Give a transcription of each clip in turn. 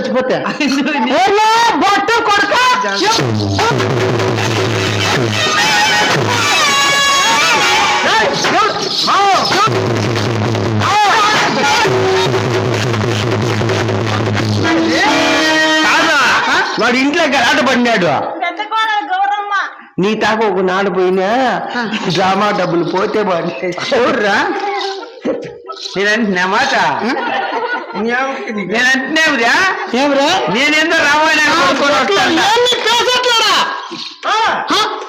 చచ్చిపోతే? ఓర్లో బొట్టు కొడుక! వాడు ఇంట్లో గలాట పడినాడు. పెద్ద కోడలు గౌరమ్మ? నీ తాకు ఒక నాడు పోయినా డ్రామా డబ్బులు పోతే వాడు చూడరా? నేనంటున్నా మాట నేనంటున్నావురా ఏమరా నేనేందో రామాయణ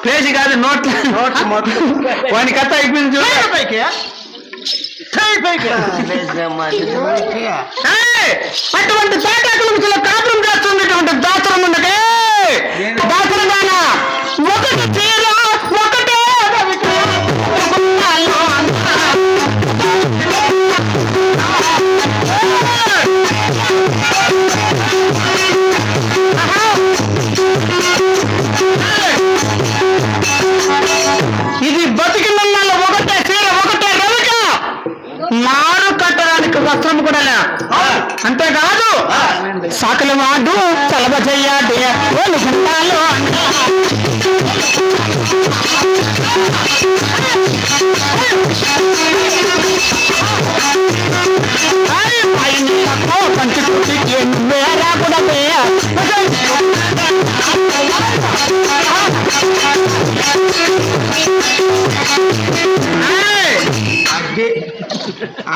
పేజీ కాదు నోట్ నోట్ వాని కథ అయిపోయింది చూడు. ఏయ్! అటువంటి తాటాకుల కాపురం చేస్తున్నటువంటి దాసరం ఉన్నదే. దాసరం ఒకటే సాకులు వాడు చలవ చెయ్యాలి వాళ్ళు గుండాలు పంచి కుట్టికి వేరా కూడా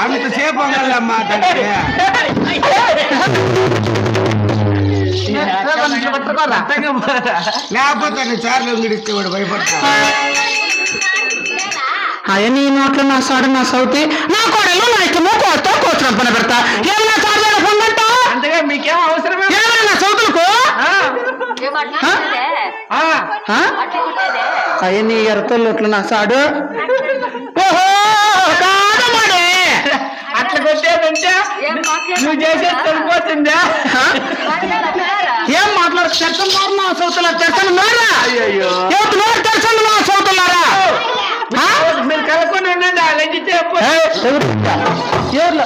ఆమెతో సేపు అమ్మా తండ్రి లేకపోతే నీ చార్లు నీ నోట్లో నా సాడు నా సౌతి నా కోడలు నా ఇష్టము కోస్తా కోసిన పని పెడతా ఏమన్నా సాధ్యాలు పొందంట? అంతగా మీకేం నా సౌతులకు? అయ్య నీ ఎరతోళ్ళు నా సాడు. కొట్టేదంటే నువ్వు చేసేది సరిపోతుందా ఏం మాట్లాడు చర్చం మారు నా సౌతుల చర్చం మారా అయ్యయ్యో. ఎవరు నోరు తెరచండి నా సౌతులారా ఆ? మీరు కలకొని ఉండండి ఆ లెంజితే ఏయ్, ఎవరు? ఎవరు?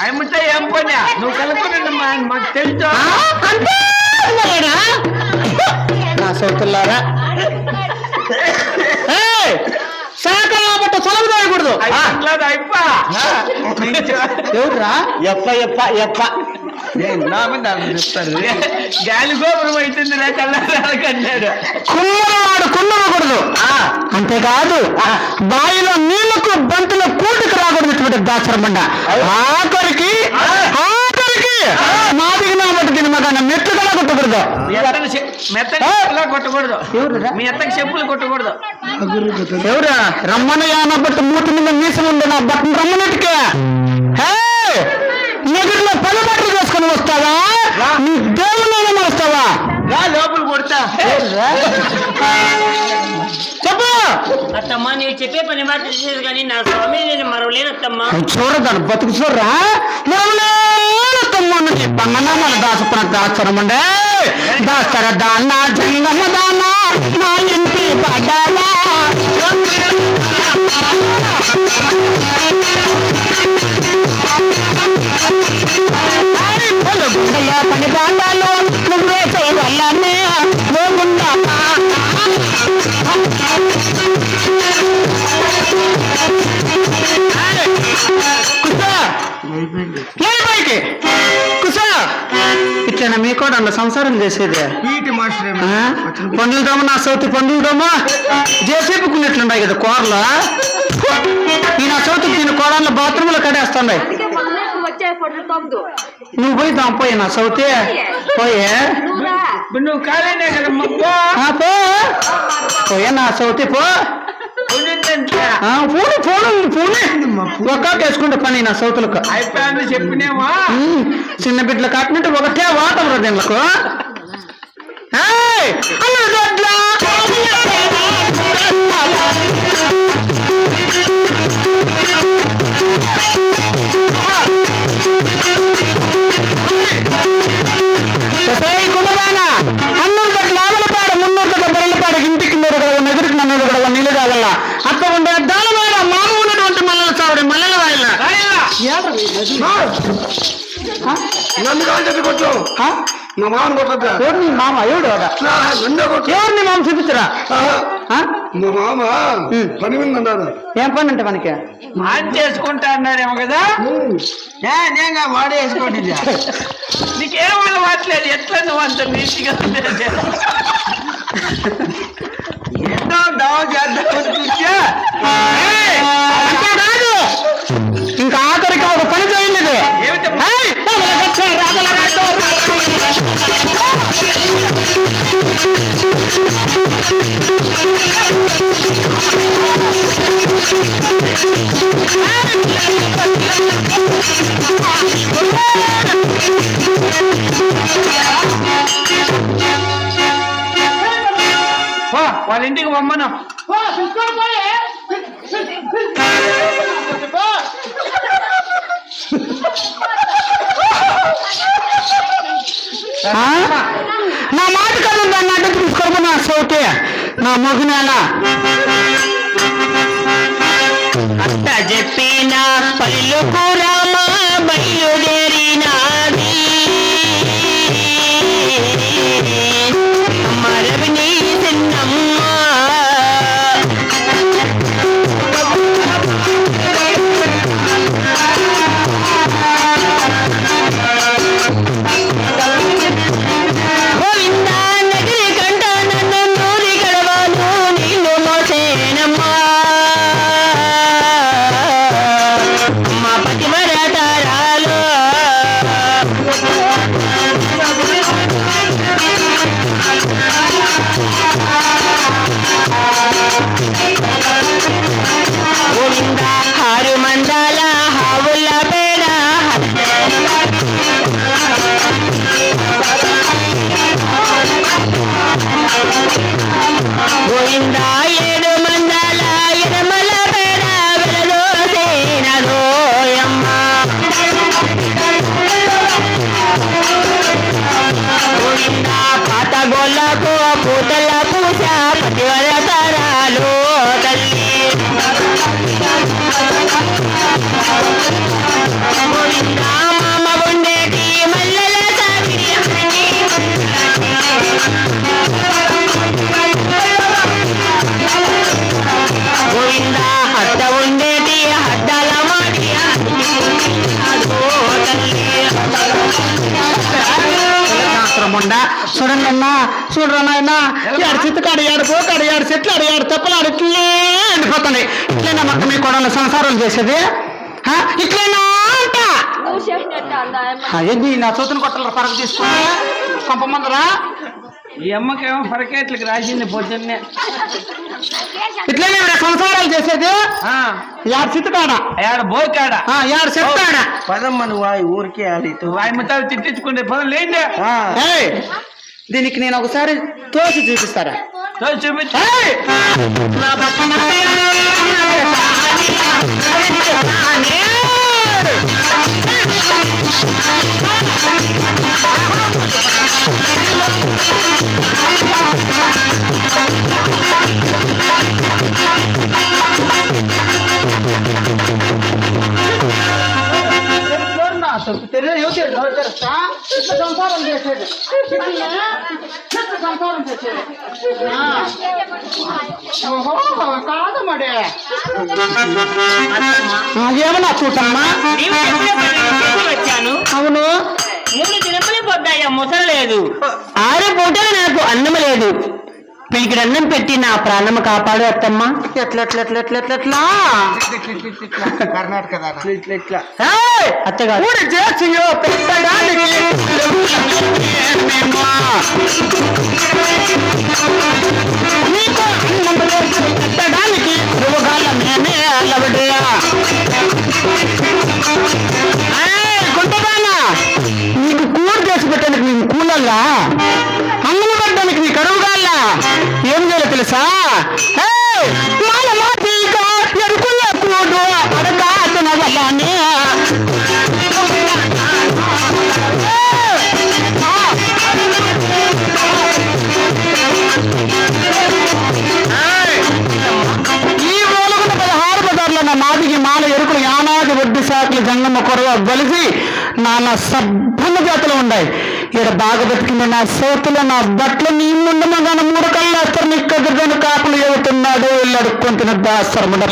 ఆయమ్మతో ఏం పని నువ్వు కలుకొని ఉండమ్మా మాకు తెలుసు ఆ? అంతే ఉన్నారా? నా సౌతులారా ఆ, అయిపోలేదు అయిప ఎవర్రా ఎప్ప ఎప్ప ఎప్ప నా మీద చెప్తారు? గాలి గోపురం అవుతుంది రా కన్నాడు కుమ్మరవాడు కుమ్మరకూడదు అంతేకాదు బావిలో నీళ్ళకు బంతుల కూటికి రాకూడదు ఇటువంటి దాచరమండ ఆఖరికి ఆఖరికి మాదిగి నా బట్టి దీని మగాన మెట్లు కూడా కొట్టకూడదు మెత్తగా కొట్టకూడదు. మీ ఎత్తకి చెప్పులు కొట్టకూడదు. ఎవరా? రమ్మనయ్య నా బట్టి మూతి మీద మీసం ఉంది నా బట్టను రమ్మనట్టుకే హే! నగరంలో పని బట్టలు చేసుకుని వస్తావా? నీ దేవుని వస్తావా లోపల కొడతా. చెప్పు! అత్తమ్మా నీవు చెప్పే పని మాత్రం చేసేది కానీ నా స్వామి నేను మరవలేనత్తమ్మా. చూడదాను బతుకు చూడరా? తమ్ముని పంగనామాల దాసపన దాచరమండే దాసర దాన జంగమ దాన నా ఇంటి పడ్డాలా మీ కూడా అందులో సంసారం చేసేది. PT master? పండుగదమ్మ నా సౌతి పండుగదమ్మ చేసేపుకున్నట్లున్నాయి కదా కూరలు ఈ నా సౌతికి దీని కోడళ్ళు బాత్రూంలో కడేస్తున్నాయి. వచ్చే పడులు తమ్ముడు నువ్వు పోయి దాంపోయి నా సౌతి. పోయే. నువ్వు కాలేనే కదమ్మా పో. పోయే నా సౌతి పో. పూను పూను పూనే. ఒక్క వేసుకుంటే పని నా సౌతులకు. అయిపోయింది చెప్పినేమో చిన్న బిడ్డలు కట్టినట్టు ఒకటే వాటం రా దీనికి ఏయ్! నన్ను చెప్పి కొట్టు? నా మామను కొట్టద్దా ఎవరు నీ మామ ఎవడు వాడు? నన్నే కొట్టు ఎవరు నీ మామ చూపించరా? మా మామ. పని మీద ఏం పని అంటే మనకి ఆన్ చేసుకుంటా అన్నారేమో కదా ఏ, నేగా వాడే వేసుకోండి. నీకేం అలవాట్లేదు ఎట్లా నువ్వు అంత నీట్గా? ఎన్నో దావ చేద్దాం వాళ్ళ ఇంటికి పొమ్మను. ఆ? నా మాట కదా దాన్ని అడ్డం తీసుకోవడం నా సౌతే నా మగునేల అంత చెప్పిన పలుకు రామ బయలుదేరినా చూడండి అన్నా చూడరా నాయన ఏడు చెట్టు కాడ ఏడుకో కాడ ఏడు చెట్లు ఆడు ఏడు తెప్పలు ఆడు ఇట్లే ఎండిపోతున్నాయి ఇట్లైనా మొత్తం మీ కొడలు సంసారం చేసేది? ఇట్లైనా అంట ఏంది నా చూతుని కొట్టలు పరకు తీసుకుని పంపమందరా ఈ అమ్మకేమో పరకేట్లకు రాసింది పొద్దున్నే. ఇట్లనే సంసారాలు చేసేది? ఆ, ఏడు చెట్టు కాడ ఆడ. బోకాడ ఏడు ఆడ. పదమ్మ నువ్వు ఆ ఊరికే ఆడితో వాయిమతాలు తిట్టించుకుంటే పదం ఏయ్, దీనికి నేను ఒకసారి తోసి చూపిస్తారా? చూపించు. సంసారం చేసేది. సంసారం చేసేది. ఓహో కాదు మరి ఏమన్నా చూడమ్మా నీవు చెప్పిన పని చేసి వచ్చాను. అవును. మూడు దినములే పొద్దాయ్యా ముసలేదు ఆరు పూటలు నాకు అన్నం లేదు. పిలికిడి అన్నం పెట్టి నా ప్రాణం కాపాడు అత్తమ్మ. ఎట్లా ఎట్లా ఎట్లా ఎట్లా ఎట్లా ఎట్లా కర్ణాటక గుంటదానా నీకు కూర చేసి పెట్టడానికి నీకు కూలల్లా? ఏం చేయాలో జంగమ్మ కొరవ నా నాన్న సబ్బున్న జాతులు ఉన్నాయి ఇక్కడ బాగా బతికింది నా చేతులు నా బట్టలు నీ ముందు మన మూడు కళ్ళు వేస్తారు నీ కదురుదని కాపులు చెబుతున్నాడు వెళ్ళి అడుక్కుంటున్న దాసరముండ